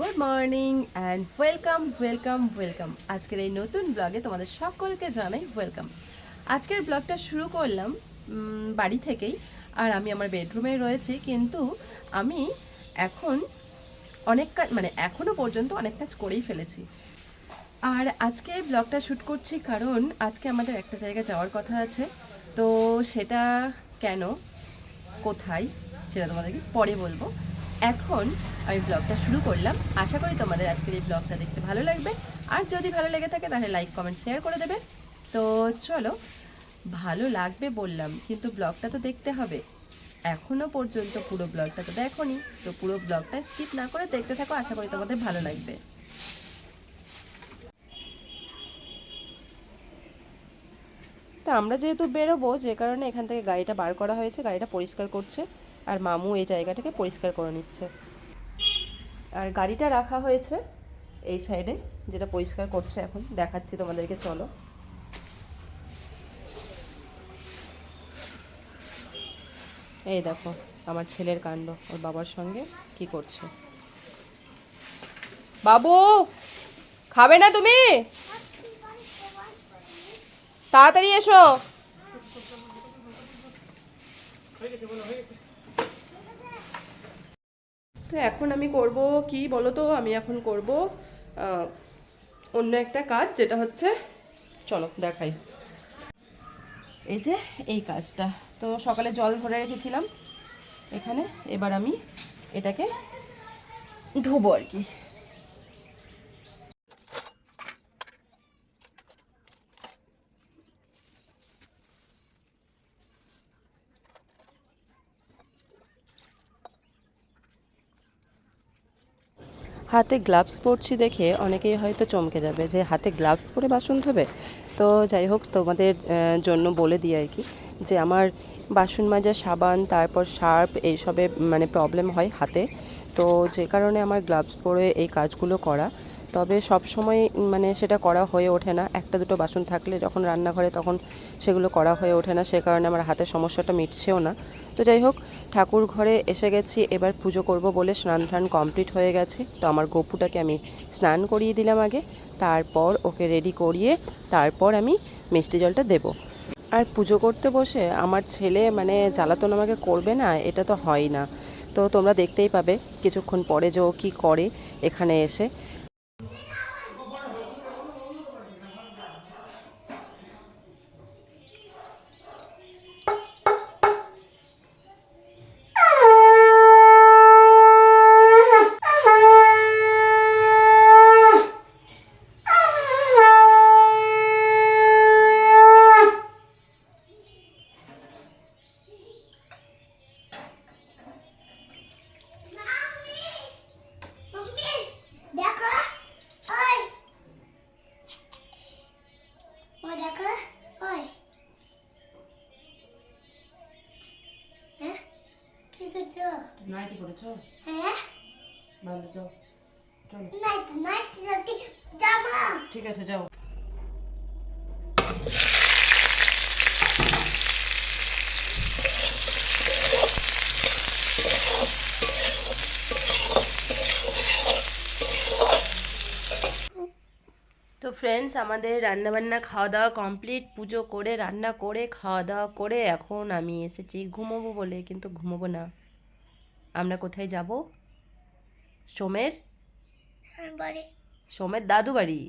Good morning and welcome welcome welcome আজকের এই নতুন ব্লগে তোমাদের সকলকে জানাই ওয়েলকাম আজকের ব্লগটা শুরু করলাম বাড়ি থেকেই। আর আমি আমার বেডরুমে রয়েছি, কিন্তু আমি এখন অনেক কাজ মানে এখনও পর্যন্ত অনেক কাজ করেই ফেলেছি। আর আজকে ব্লগটা শ্যুট করছি কারণ আজকে আমাদের একটা জায়গায় যাওয়ার কথা আছে। তো সেটা কেন, কোথায়, সেটা তোমাদেরকে পরে বলব। এখন আমি ব্লগটা শুরু করলাম। আশা করি তোমাদের আজকের এই ব্লগটা দেখতে ভালো লাগবে। আর যদি ভালো লেগে থাকে, তাহলে লাইক কমেন্ট শেয়ার করে দেবে। তো চলো, ভালো লাগবে বললাম, কিন্তু ব্লগটা তো দেখতে হবে। এখনও পর্যন্ত পুরো ব্লগটা তো দেখোনি। তো পুরো ব্লগটা স্কিপ না করে দেখতে থাকো, আশা করি তোমাদের ভালো লাগবে। তা আমরা যেহেতু বেরোবো, যে কারণে এখান থেকে গাড়িটা বার করা হয়েছে, গাড়িটা পরিষ্কার করছে। আর মামু এই জায়গাটাকে পরিষ্কার করে নিচ্ছে। আর গাড়িটা রাখা হয়েছে এই সাইডে, যেটা পরিষ্কার করছে এখন। দেখাচ্ছি তোমাদেরকে, চলো। এই দেখো, আমার ছেলের কাণ্ড, ওর বাবার সঙ্গে কি করছে। বাবু, খাবে না তুমি? তাড়াতাড়ি এসো। তো এখন আমি করব কি বলো তো আমি এখন করব অন্য একটা কাজ যেটা হচ্ছে, চলো দেখাই। এই যে এই কাজটা। তো সকালে জল ধরে রেখেছিলাম এখানে। এবার আমি এটাকে ধোবো আর কি। হাতে গ্লাভস পরছি দেখে অনেকেই হয়তো চমকে যাবে যে হাতে গ্লাভস পরে বাসন ধোবে। তো যাই হোক, তোমাদের জন্য বলে দিই আর কি যে আমার বাসন মাজা, সাবান, তারপর শার্প এইসবে মানে প্রবলেম হয় হাতে। তো যে কারণে আমার গ্লাভস পরে এই কাজগুলো করা। তবে সব সময় মানে সেটা করা হয়ে ওঠে না। একটা দুটো বাসন থাকলে যখন রান্নাঘরে তখন সেগুলো করা হয়ে ওঠে না, সে কারণে আমার হাতের সমস্যাটা মিটছেও না। তো যাই হোক, ঠাকুর ঘরে এসে গেছি, এবার পুজো করব বলে স্নান টান কমপ্লিট হয়ে গেছে। তো আমার গপুটাকে আমি স্নান করিয়ে দিলাম আগে, তারপর ওকে রেডি করিয়ে তারপর আমি মিষ্টি জলটা দেবো। আর পুজো করতে বসে আমার ছেলে মানে জ্বালাতন আমাকে করবে না, এটা তো হয় না। তো তোমরা দেখতেই পাবে, কিছুক্ষণ পরে যে ও কী করে এখানে এসে। নাইটি হ্যাঁ? ভালো যাও। চলো। নাইট নাইট নাইট জামা। ঠিক আছে যাও। তো ফ্রেন্ডস আমাদের রান্নাবান্না খাওয়া দাওয়া কমপ্লিট পুজো করে রান্না করে খাওয়া দাওয়া করে এখন আমি এসেছি ঘুমোবো বলে কিন্তু ঘুমোবো না। আমরা কোথায় যাব? সোমের? বাড়ি। সোমের দাদু বাড়ি?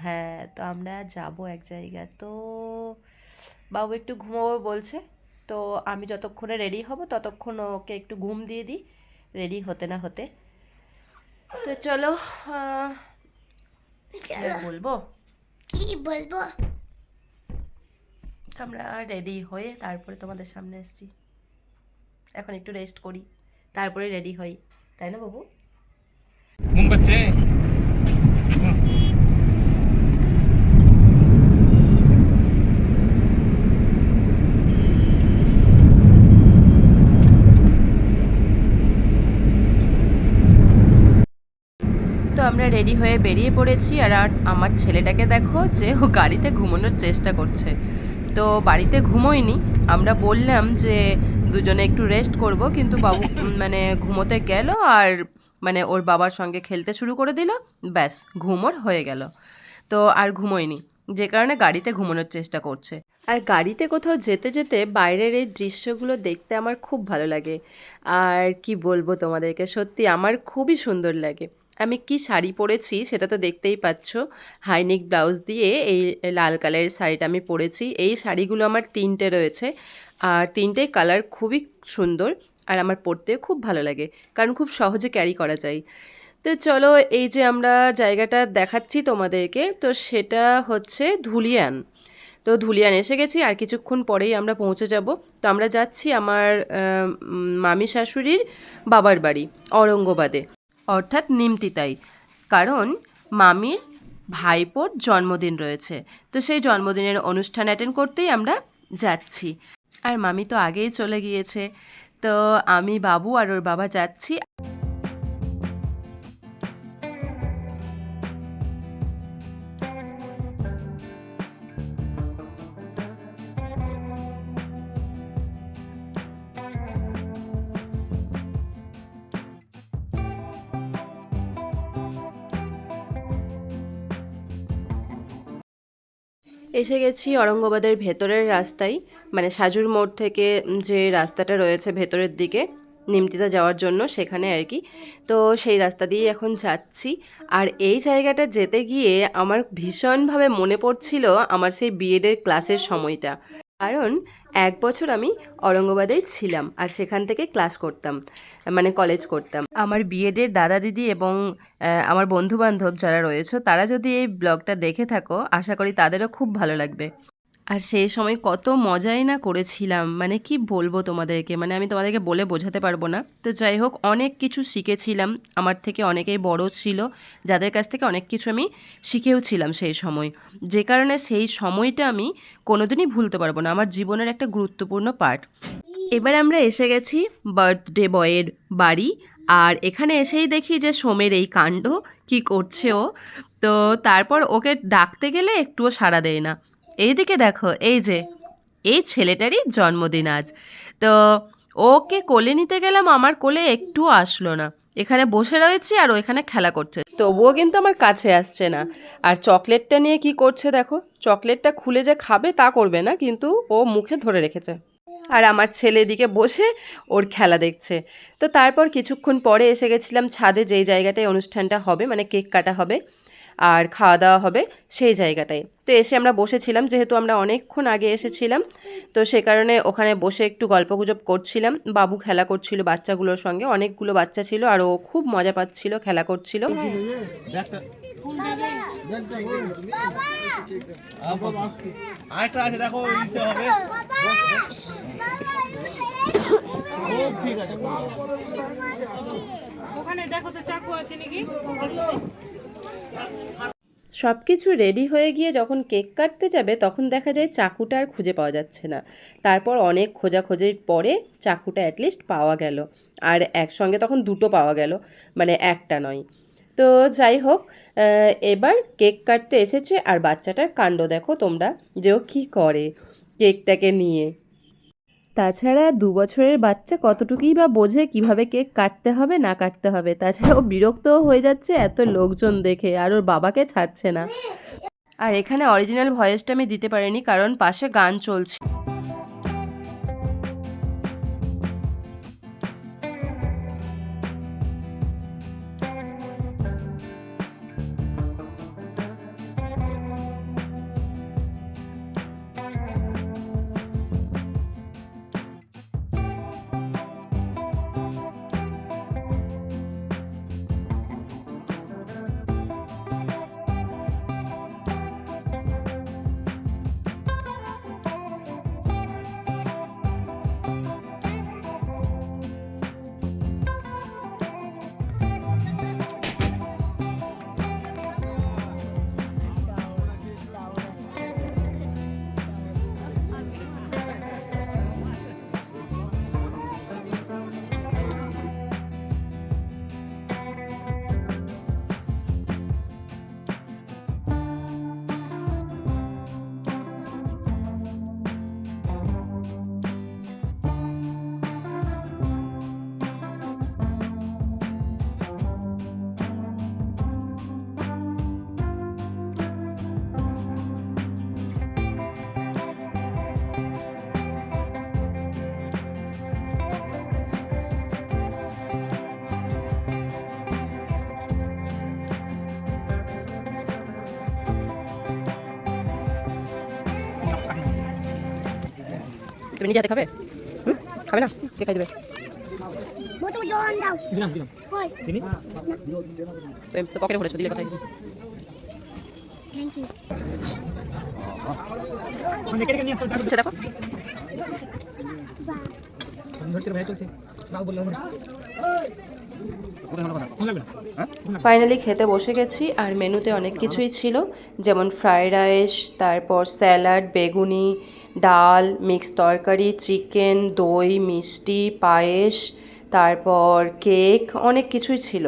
হ্যাঁ তো আমরা যাব এক জায়গায়। তো বাবু একটু ঘুমাবো বলছে। তো আমি যতক্ষণে রেডি হব ততক্ষণ ওকে একটু ঘুম দিয়ে দিই। রেডি হতে না হতে। তো চলো। বলব? কি বলব? আমরা রেডি হয়ে তারপরে তোমাদের সামনে এসছি। এখন একটু রেস্ট করি তারপরে রেডি হই। তাই না বাবু? ঘুম পাচ্ছে আমরা রেডি হয়ে বেরিয়ে পড়েছি আর আমার ছেলেটাকে দেখো যে ও গাড়িতে ঘুমানোর চেষ্টা করছে। তো বাড়িতে ঘুমোয়নি আমরা বললাম যে দুজনে একটু রেস্ট করব, কিন্তু বাবু মানে ঘুমোতে গেল আর মানে ওর বাবার সঙ্গে খেলতে শুরু করে দিল। ব্যাস ঘুমোর হয়ে গেল। তো আর ঘুমোয়নি যে কারণে গাড়িতে ঘুমানোর চেষ্টা করছে। আর গাড়িতে কোথাও যেতে যেতে বাইরের এই দৃশ্যগুলো দেখতে আমার খুব ভালো লাগে। আর কি বলব তোমাদেরকে? সত্যি আমার খুবই সুন্দর লাগে। আমি কি শাড়ি পরেছি সেটা তো দেখতেই পাচ্ছ। হাইনিক ব্লাউজ দিয়ে এই লাল কালারের শাড়িটা আমি পরেছি। এই শাড়িগুলো আমার তিনটে রয়েছে আর তিনটে কালার খুবই সুন্দর আর আমার পরতেও খুব ভালো লাগে কারণ খুব সহজে ক্যারি করা যায়। তো চলো এই যে আমরা জায়গাটা দেখাচ্ছি তোমাদেরকে, তো সেটা হচ্ছে ধুলিয়ান। তো ধুলিয়ান এসে গেছি আর কিছুক্ষণ পরেই আমরা পৌঁছে যাব। তো আমরা যাচ্ছি আমার মামি শাশুড়ির বাবার বাড়ি অরঙ্গবাদে অর্থাৎ নিমতিতাই। কারণ মামির ভাইপোর জন্মদিন রয়েছে। তো সেই জন্মদিনের অনুষ্ঠান অ্যাটেন্ড করতেই আমরা যাচ্ছি। আর মামি তো আগেই চলে গিয়েছে। তো আমি বাবু আর ওর বাবা যাচ্ছি। এসে গেছি অরঙ্গবাদের ভেতরের রাস্তায়। মানে সাজুর মোড় থেকে যে রাস্তাটা রয়েছে ভেতরের দিকে নিমতিতা যাওয়ার জন্য সেখানে আর কি। তো সেই রাস্তা দিয়ে এখন যাচ্ছি। আর এই জায়গাটা যেতে গিয়ে আমার ভীষণভাবে মনে পড়ছিল আমার সেই বিএডের ক্লাসের সময়টা। কারণ এক বছর আমি অরঙ্গবাদেই ছিলাম আর সেখান থেকে ক্লাস করতাম। মানে কলেজ করতাম। আমার বিএডের দাদা দিদি এবং আমার বন্ধু বান্ধব যারা রয়েছে, তারা যদি এই ব্লগটা দেখে থাকো, আশা করি তাদেরও খুব ভালো লাগবে। আর সেই সময় কত মজাই না করেছিলাম। মানে কি বলব তোমাদেরকে? মানে আমি তোমাদেরকে বলে বোঝাতে পারব না। তো যাই হোক, অনেক কিছু শিখেছিলাম। আমার থেকে অনেকেই বড় ছিল। যাদের কাছ থেকে অনেক কিছু আমি শিখেও ছিলাম সেই সময়। যে কারণে সেই সময়টা আমি কোনোদিনই ভুলতে পারব না। আমার জীবনের একটা গুরুত্বপূর্ণ পার্ট এবার আমরা এসে গেছি বার্থডে বয়ের বাড়ি। আর এখানে এসেই দেখি যে সোমের এই কাণ্ড, কি করছে ও। তো তারপর ওকে ডাকতে গেলে একটুও সাড়া দেয় না। এইদিকে দেখো, এই যে, এই ছেলেটারই জন্মদিন আজ। তো ওকে কোলে নিতে গেলাম, আমার কোলে একটুও আসলো না। এখানে বসে রয়েছি আর ও এখানে খেলা করছে। তবুও কিন্তু আমার কাছে আসছে না। আর চকলেটটা নিয়ে কি করছে দেখো, চকলেটটা খুলে যে খাবে তা করবে না, কিন্তু ও মুখে ধরে রেখেছে। আর আমার ছেলে এদিকে বসে ওর খেলা দেখছে। তো তারপর কিছুক্ষণ পরে এসে গেছিলাম ছাদে যেই জায়গাটায় অনুষ্ঠানটা হবে মানে কেক কাটা হবে আর খাওয়া দাওয়া হবে সেই জায়গাটায়। তো এসে আমরা বসেছিলাম, যেহেতু আমরা অনেকক্ষণ আগে এসেছিলাম, তো সে কারণে ওখানে বসে একটু গল্পগুজব করছিলাম। বাবু খেলা করছিল বাচ্চাগুলোর সঙ্গে, অনেকগুলো বাচ্চা ছিল আর ও খুব মজা পাচ্ছিল, খেলা করছিল। আরেকটা আছে দেখো ইসে হবে। ও ঠিক আছে ওখানে দেখো তো চাকু আছে নাকি? সব কিছু রেডি হয়ে গিয়ে যখন কেক কাটতে যাবে তখন দেখা যায় চাকুটা আর খুঁজে পাওয়া যাচ্ছে না। তারপর অনেক খোঁজাখোঁজির পরে চাকুটা অ্যাটলিস্ট পাওয়া গেল। আর একসঙ্গে তখন দুটো পাওয়া গেল। মানে একটা নয়। তো যাই হোক এবার কেক কাটতে এসেছে আর বাচ্চাটার কাণ্ড দেখো তোমরা, যে ও কী করে কেকটাকে নিয়ে। তাছাড়া দু বছরের বাচ্চা কতটুকুই বা বোঝে কীভাবে কেক কাটতে হবে, না কাটতে হবে তাছাড়া ও বিরক্তও হয়ে যাচ্ছে এত লোকজন দেখে, আর ওর বাবাকে ছাড়ছে না। আর এখানে অরিজিনাল ভয়েসটা আমি দিতে পারিনি, কারণ পাশে গান চলছে। তুমি নিজে হাতে খাবে? খাবে না? কে খাই দেবে? পকেটে ভরেছো দিলে কোথায়? ইউ মানে আচ্ছা দেখো। হ্যাঁ? ফাইনালি খেতে বসে গেছি আর মেনুতে অনেক কিছুই ছিল। যেমন ফ্রাইড রাইস তারপর স্যালাড বেগুনি ডাল মিক্স তরকারি চিকেন দই, মিষ্টি, পায়েস, তারপর কেক অনেক কিছুই ছিল।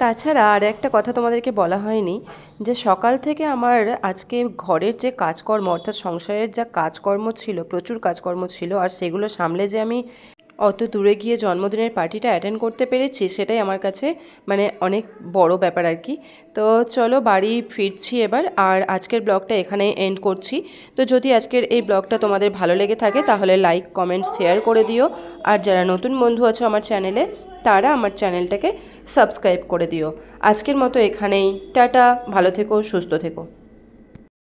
তাছাড়া আর একটা কথা তোমাদেরকে বলা হয়নি, যে সকাল থেকে আমার আজকে ঘরের যে কাজকর্ম, অর্থাৎ সংসারের যা কাজকর্ম ছিল, প্রচুর কাজকর্ম ছিল, আর সেগুলো সামলে যে আমি অত দূরে গিয়ে জন্মদিনের পার্টিটা অ্যাটেন্ড করতে পেরেছি, সেটাই আমার কাছে মানে অনেক বড় ব্যাপার আর কি। তো চলো বাড়ি ফিরছি এবার, আর আজকের ব্লগটা এখানে এন্ড করছি। তো যদি আজকের এই ব্লগটা তোমাদের ভালো লেগে থাকে, তাহলে লাইক কমেন্ট শেয়ার করে দিও। আর যারা নতুন বন্ধু আছো আমার চ্যানেলে তারা আমার চ্যানেলটাকে সাবস্ক্রাইব করে দিও। আজকের মতো এখানেই, টাটা, ভালো থেকো, সুস্থ থেকো।